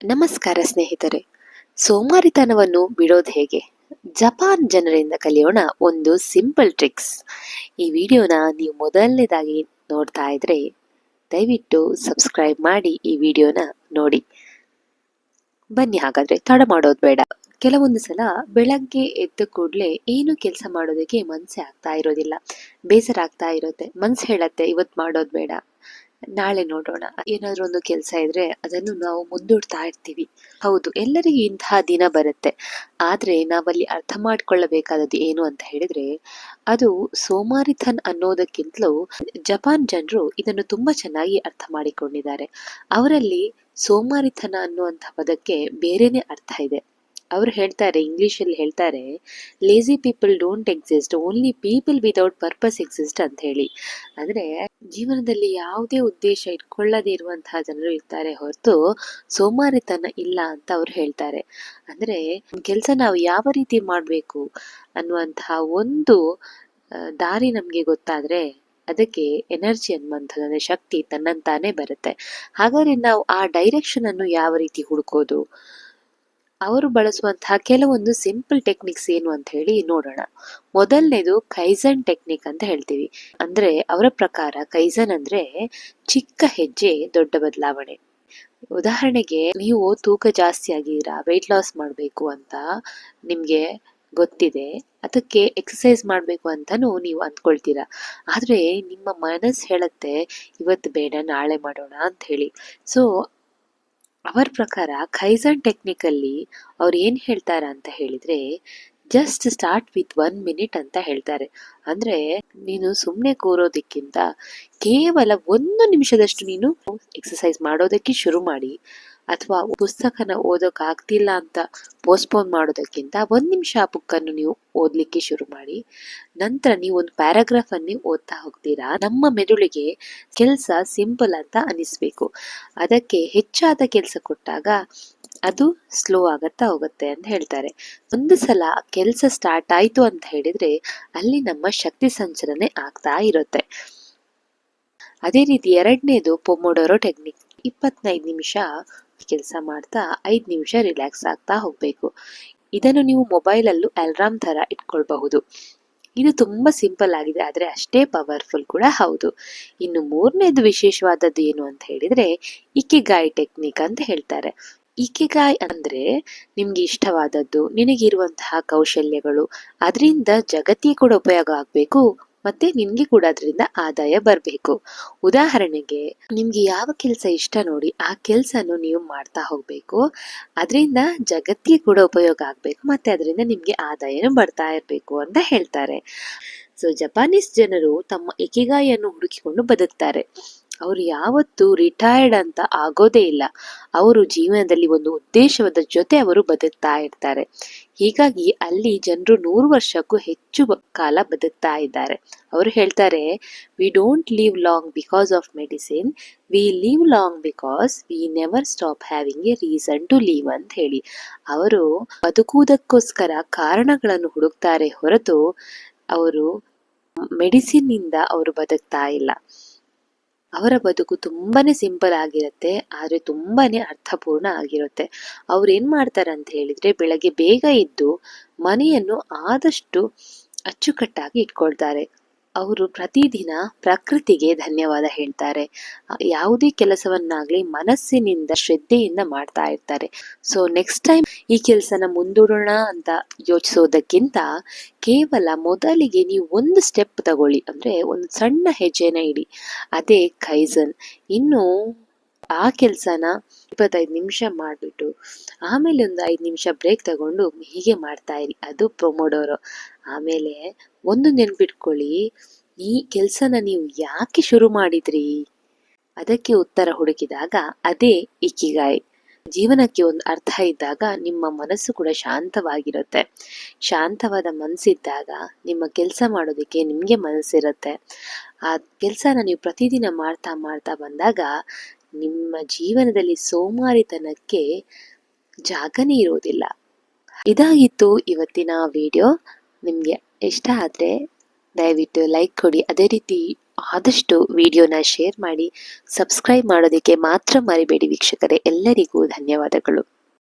ನಮಸ್ಕಾರ ಸ್ನೇಹಿತರೆ. ಸೋಮಾರಿತನವನ್ನು ಬಿಡೋದು ಹೇಗೆ? ಜಪಾನ್ ಜನರಿಂದ ಕಲಿಯೋಣ ಒಂದು ಸಿಂಪಲ್ ಟ್ರಿಕ್ಸ್. ಈ ವಿಡಿಯೋನ ನೀವು ಮೊದಲನೇದಾಗಿ ನೋಡ್ತಾ ಇದ್ರೆ ದಯವಿಟ್ಟು ಸಬ್ಸ್ಕ್ರೈಬ್ ಮಾಡಿ ಈ ವಿಡಿಯೋನ ನೋಡಿ. ಬನ್ನಿ ಹಾಗಾದ್ರೆ ತಡ ಮಾಡೋದು ಬೇಡ. ಕೆಲವೊಂದು ಸಲ ಬೆಳಗ್ಗೆ ಎದ್ದ ಕೂಡಲೇ ಏನು ಕೆಲಸ ಮಾಡೋದಕ್ಕೆ ಮನಸ್ಸೇ ಆಗ್ತಾ ಇರೋದಿಲ್ಲ. ಬೇಸರ ಆಗ್ತಾ ಇರುತ್ತೆ. ಮನ್ಸು ಹೇಳತ್ತೆ ಇವತ್ತು ಮಾಡೋದು ಬೇಡ. ನಾಳೆ ನೋಡೋಣ. ಏನಾದ್ರೂ ಒಂದು ಕೆಲಸ ಇದ್ರೆ ಅದನ್ನು ನಾವು ಮುಂದೂಡ್ತಾ ಇರ್ತೀವಿ. ಹೌದು, ಎಲ್ಲರಿಗೂ ಇಂತಹ ದಿನ ಬರುತ್ತೆ. ಆದ್ರೆ ನಾವಲ್ಲಿ ಅರ್ಥ ಮಾಡ್ಕೊಳ್ಳಬೇಕಾದದ್ದು ಏನು ಅಂತ ಹೇಳಿದ್ರೆ, ಅದು ಸೋಮಾರಿಥನ್ ಅನ್ನೋದಕ್ಕಿಂತಲೂ ಜಪಾನ್ ಜನರು ಇದನ್ನು ತುಂಬಾ ಚೆನ್ನಾಗಿ ಅರ್ಥ ಮಾಡಿಕೊಂಡಿದ್ದಾರೆ. ಅವರಲ್ಲಿ ಸೋಮಾರಿತನ ಅನ್ನುವಂಥ ಪದಕ್ಕೆ ಬೇರೆನೆ ಅರ್ಥ ಇದೆ. ಅವ್ರು ಹೇಳ್ತಾರೆ ಇಂಗ್ಲಿಷ್ ಅಲ್ಲಿ ಹೇಳ್ತಾರೆ lazy people don't exist only people without purpose exist ಅಂತ ಹೇಳಿ. ಅಂದ್ರೆ ಜೀವನದಲ್ಲಿ ಯಾವುದೇ ಉದ್ದೇಶ ಇಟ್ಕೊಳ್ಳದೇ ಇರುವಂತಹ ಜನರು ಇರ್ತಾರೆ ಹೊರತು ಸೋಮಾರಿತನ ಇಲ್ಲ ಅಂತ ಅವ್ರು ಹೇಳ್ತಾರೆ. ಅಂದ್ರೆ ಕೆಲಸ ನಾವು ಯಾವ ರೀತಿ ಮಾಡ್ಬೇಕು ಅನ್ನುವಂತಹ ಒಂದು ದಾರಿ ನಮ್ಗೆ ಗೊತ್ತಾದ್ರೆ ಅದಕ್ಕೆ ಎನರ್ಜಿ ಅನ್ನುವಂಥದ್ದು ಶಕ್ತಿ ತನ್ನಂತಾನೆ ಬರುತ್ತೆ. ಹಾಗಾದ್ರೆ ನಾವು ಆ ಡೈರೆಕ್ಷನ್ ಅನ್ನು ಯಾವ ರೀತಿ ಹುಡುಕೋದು? ಅವರು ಬಳಸುವಂತಹ ಕೆಲವೊಂದು ಸಿಂಪಲ್ ಟೆಕ್ನಿಕ್ಸ್ ಏನು ಅಂತ ಹೇಳಿ ನೋಡೋಣ. ಮೊದಲನೇದು ಕೈಸನ್ ಟೆಕ್ನಿಕ್ ಅಂತ ಹೇಳ್ತೀವಿ. ಅಂದ್ರೆ ಅವರ ಪ್ರಕಾರ ಕೈಸನ್ ಅಂದ್ರೆ ಚಿಕ್ಕ ಹೆಜ್ಜೆ, ದೊಡ್ಡ ಬದಲಾವಣೆ. ಉದಾಹರಣೆಗೆ ನೀವು ತೂಕ ಜಾಸ್ತಿ ಆಗಿದ್ದೀರಾ ವೆಯ್ಟ್ ಲಾಸ್ ಮಾಡಬೇಕು ಅಂತ ನಿಮ್ಗೆ ಗೊತ್ತಿದೆ, ಅದಕ್ಕೆ ಎಕ್ಸಸೈಸ್ ಮಾಡಬೇಕು ಅಂತಾನು ನೀವು ಅಂದ್ಕೊಳ್ತೀರಾ. ಆದ್ರೆ ನಿಮ್ಮ ಮನಸ್ಸು ಹೇಳತ್ತೆ, ಇವತ್ತು ಬೇಡ, ನಾಳೆ ಮಾಡೋಣ ಅಂತ ಹೇಳಿ. ಸೊ ಅವರ ಪ್ರಕಾರ ಖೈಸನ್ ಟೆಕ್ನಿಕಲ್ಲಿ ಅವ್ರು ಏನು ಹೇಳ್ತಾರ ಅಂತ ಹೇಳಿದ್ರೆ just start with one minute ಅಂತ ಹೇಳ್ತಾರೆ. ಅಂದ್ರೆ ನೀನು ಸುಮ್ಮನೆ ಕೂರೋದಕ್ಕಿಂತ ಕೇವಲ ಒಂದು ನಿಮಿಷದಷ್ಟು ನೀನು ಎಕ್ಸಸೈಸ್ ಮಾಡೋದಕ್ಕೆ ಶುರು ಮಾಡಿ. ಅಥವಾ ಪುಸ್ತಕನ ಓದೋಕ್ ಆಗ್ತಿಲ್ಲ ಅಂತ ಪೋಸ್ಟ್ಪೋನ್ ಮಾಡೋದಕ್ಕಿಂತ ಒಂದು ನಿಮಿಷ ಆ ಬುಕ್ಕನ್ನು ನೀವು ಓದಲಿಕ್ಕೆ ಶುರು ಮಾಡಿ. ನಂತರ ನೀವು ಒಂದು ಪ್ಯಾರಾಗ್ರಾಫ್ ಓದ್ತಾ ಹೋಗ್ತೀರಾ. ನಮ್ಮ ಮೆದುಳಿಗೆ ಕೆಲಸ ಸಿಂಪಲ್ ಅಂತ ಅನಿಸ್ಬೇಕು ಅದಕ್ಕೆ ಹೆಚ್ಚಾದ ಕೆಲಸ ಕೊಟ್ಟಾಗ ಅದು ಸ್ಲೋ ಆಗುತ್ತಾ ಹೋಗುತ್ತೆ ಅಂತ ಹೇಳ್ತಾರೆ. ಒಂದು ಸಲ ಕೆಲಸ ಸ್ಟಾರ್ಟ್ ಆಯ್ತು ಅಂತ ಹೇಳಿದ್ರೆ ಅಲ್ಲಿ ನಮ್ಮ ಶಕ್ತಿ ಸಂಚಲನೆ ಆಗ್ತಾ ಇರುತ್ತೆ. ಅದೇ ರೀತಿ ಎರಡನೇದು ಪೊಮೊಡೋರೋ ಟೆಕ್ನಿಕ್ ಇಪ್ಪತ್ತೈದು ನಿಮಿಷ ಕೆಲಸ ಮಾಡ್ತಾ ಐದು ನಿಮಿಷ ರಿಲ್ಯಾಕ್ಸ್ ಆಗ್ತಾ ಹೋಗಬೇಕು. ಇದನ್ನು ನೀವು ಮೊಬೈಲಲ್ಲೂ ಅಲ್ರಾಮ್ ತರ ಇಟ್ಕೊಳ್ಬಹುದು. ಇದು ತುಂಬಾ ಸಿಂಪಲ್ ಆಗಿದೆ, ಆದ್ರೆ ಅಷ್ಟೇ ಪವರ್ಫುಲ್ ಕೂಡ ಹೌದು. ಇನ್ನು ಮೂರನೇದು ವಿಶೇಷವಾದದ್ದು ಏನು ಅಂತ ಹೇಳಿದ್ರೆ ಇಕೆಗಾಯಿ ಟೆಕ್ನಿಕ್ ಅಂತ ಹೇಳ್ತಾರೆ. ಇಕಿಗಾಯ್ ಅಂದ್ರೆ ನಿಮ್ಗೆ ಇಷ್ಟವಾದದ್ದು, ನಿನಗಿರುವಂತಹ ಕೌಶಲ್ಯಗಳು, ಅದರಿಂದ ಜಗತ್ತಿಗೆ ಕೂಡ ಉಪಯೋಗ ಆಗ್ಬೇಕು ಮತ್ತೆ ನಿನ್ಗೆ ಕೂಡ ಅದರಿಂದ ಆದಾಯ ಬರಬೇಕು. ಉದಾಹರಣೆಗೆ, ನಿಮ್ಗೆ ಯಾವ ಕೆಲಸ ಇಷ್ಟ ನೋಡಿ ಆ ಕೆಲಸ ನೀವು ಮಾಡ್ತಾ ಹೋಗ್ಬೇಕು. ಅದರಿಂದ ಜಗತ್ತಿಗೆ ಕೂಡ ಉಪಯೋಗ ಆಗ್ಬೇಕು, ಮತ್ತೆ ಅದರಿಂದ ನಿಮ್ಗೆ ಆದಾಯನೂ ಬರ್ತಾ ಇರಬೇಕು ಅಂತ ಹೇಳ್ತಾರೆ. ಸೊ ಜಪಾನೀಸ್ ಜನರು ತಮ್ಮ ಎಕಿಗಾಯನ್ನು ಹುಡುಕಿಕೊಂಡು ಬದುಕ್ತಾರೆ. ಅವರು ಯಾವತ್ತೂ ರಿಟೈರ್ಡ್ ಅಂತ ಆಗೋದೇ ಇಲ್ಲ. ಅವರು ಜೀವನದಲ್ಲಿ ಒಂದು ಉದ್ದೇಶವಾದ ಜೊತೆ ಅವರು ಬದುಕ್ತಾ ಇರ್ತಾರೆ. ಹೀಗಾಗಿ ಅಲ್ಲಿ ಜನರು ನೂರು ವರ್ಷಕ್ಕೂ ಹೆಚ್ಚು ಕಾಲ ಬದುಕ್ತಾ ಇದ್ದಾರೆ. ಅವರು ಹೇಳ್ತಾರೆ we don't live long because of medicine we live long because we never stop having a reason to live ಅಂತ ಹೇಳಿ. ಅವರು ಬದುಕುವುದಕ್ಕೋಸ್ಕರ ಕಾರಣಗಳನ್ನು ಹುಡುಕ್ತಾರೆ ಹೊರತು ಅವರು ಮೆಡಿಸಿನ್ ಇಂದ ಅವರು ಬದುಕ್ತಾ ಇಲ್ಲ. ಅವರ ಬದುಕು ತುಂಬಾನೇ ಸಿಂಪಲ್ ಆಗಿರುತ್ತೆ, ಆದ್ರೆ ತುಂಬಾನೇ ಅರ್ಥಪೂರ್ಣ ಆಗಿರುತ್ತೆ. ಅವ್ರು ಏನ್ ಮಾಡ್ತಾರೆ ಅಂತ ಹೇಳಿದ್ರೆ, ಬೆಳಗ್ಗೆ ಬೇಗ ಇದ್ದು ಮನೆಯನ್ನು ಆದಷ್ಟು ಅಚ್ಚುಕಟ್ಟಾಗಿ ಇಟ್ಕೊಳ್ತಾರೆ. ಅವರು ಪ್ರತಿದಿನ ಪ್ರಕೃತಿಗೆ ಧನ್ಯವಾದ ಹೇಳ್ತಾರೆ. ಯಾವುದೇ ಕೆಲಸವನ್ನಾಗ್ಲಿ ಮನಸ್ಸಿನಿಂದ ಶ್ರದ್ಧೆಯಿಂದ ಮಾಡ್ತಾ ಇರ್ತಾರೆ. ಸೊ ನೆಕ್ಸ್ಟ್ ಟೈಮ್ ಈ ಕೆಲಸನ ಮುಂದೂಡೋಣ ಅಂತ ಯೋಚಿಸೋದಕ್ಕಿಂತ ಕೇವಲ ಮೊದಲಿಗೆ ನೀವು ಒಂದು ಸ್ಟೆಪ್ ತಗೊಳ್ಳಿ. ಅಂದ್ರೆ ಒಂದು ಸಣ್ಣ ಹೆಜ್ಜೆನ ಇಡಿ. ಅದೇ ಕೈಸನ್ ಇನ್ನು ಆ ಕೆಲಸನ ಇಪ್ಪತ್ತೈದು ನಿಮಿಷ ಮಾಡಿಬಿಟ್ಟು ಆಮೇಲೆ ಒಂದು ಐದು ನಿಮಿಷ ಬ್ರೇಕ್ ತಗೊಂಡು ಹೀಗೆ ಮಾಡ್ತಾ ಇರಿ. ಅದು ಪ್ರೊಮೋಡೋರು ಆಮೇಲೆ ಒಂದು ನೆನ್ಪಿಟ್ಕೊಳ್ಳಿ, ಈ ಕೆಲಸನ ನೀವು ಯಾಕೆ ಶುರು ಮಾಡಿದ್ರಿ? ಅದಕ್ಕೆ ಉತ್ತರ ಹುಡುಕಿದಾಗ ಅದೇ ಇಕ್ಕಿಗಾಯಿ ಜೀವನಕ್ಕೆ ಒಂದು ಅರ್ಥ ಇದ್ದಾಗ ನಿಮ್ಮ ಮನಸ್ಸು ಕೂಡ ಶಾಂತವಾಗಿರುತ್ತೆ. ಶಾಂತವಾದ ಮನಸ್ಸಿದ್ದಾಗ ನಿಮ್ಮ ಕೆಲಸ ಮಾಡೋದಕ್ಕೆ ನಿಮಗೆ ಮನಸ್ಸಿರುತ್ತೆ. ಆ ಕೆಲಸನ ನೀವು ಪ್ರತಿದಿನ ಮಾಡ್ತಾ ಮಾಡ್ತಾ ಬಂದಾಗ ನಿಮ್ಮ ಜೀವನದಲ್ಲಿ ಸೋಮಾರಿತನಕ್ಕೆ ಜಾಗನೇ ಇರೋದಿಲ್ಲ. ಇದಾಗಿತ್ತು ಇವತ್ತಿನ ವಿಡಿಯೋ. ನಿಮಗೆ ಇಷ್ಟ ಆದರೆ ದಯವಿಟ್ಟು ಲೈಕ್ ಕೊಡಿ. ಅದೇ ರೀತಿ ಆದಷ್ಟು ವಿಡಿಯೋನ ಶೇರ್ ಮಾಡಿ, ಸಬ್ಸ್ಕ್ರೈಬ್ ಮಾಡೋದಕ್ಕೆ ಮಾತ್ರ ಮರಿಬೇಡಿ ವೀಕ್ಷಕರೇ. ಎಲ್ಲರಿಗೂ ಧನ್ಯವಾದಗಳು.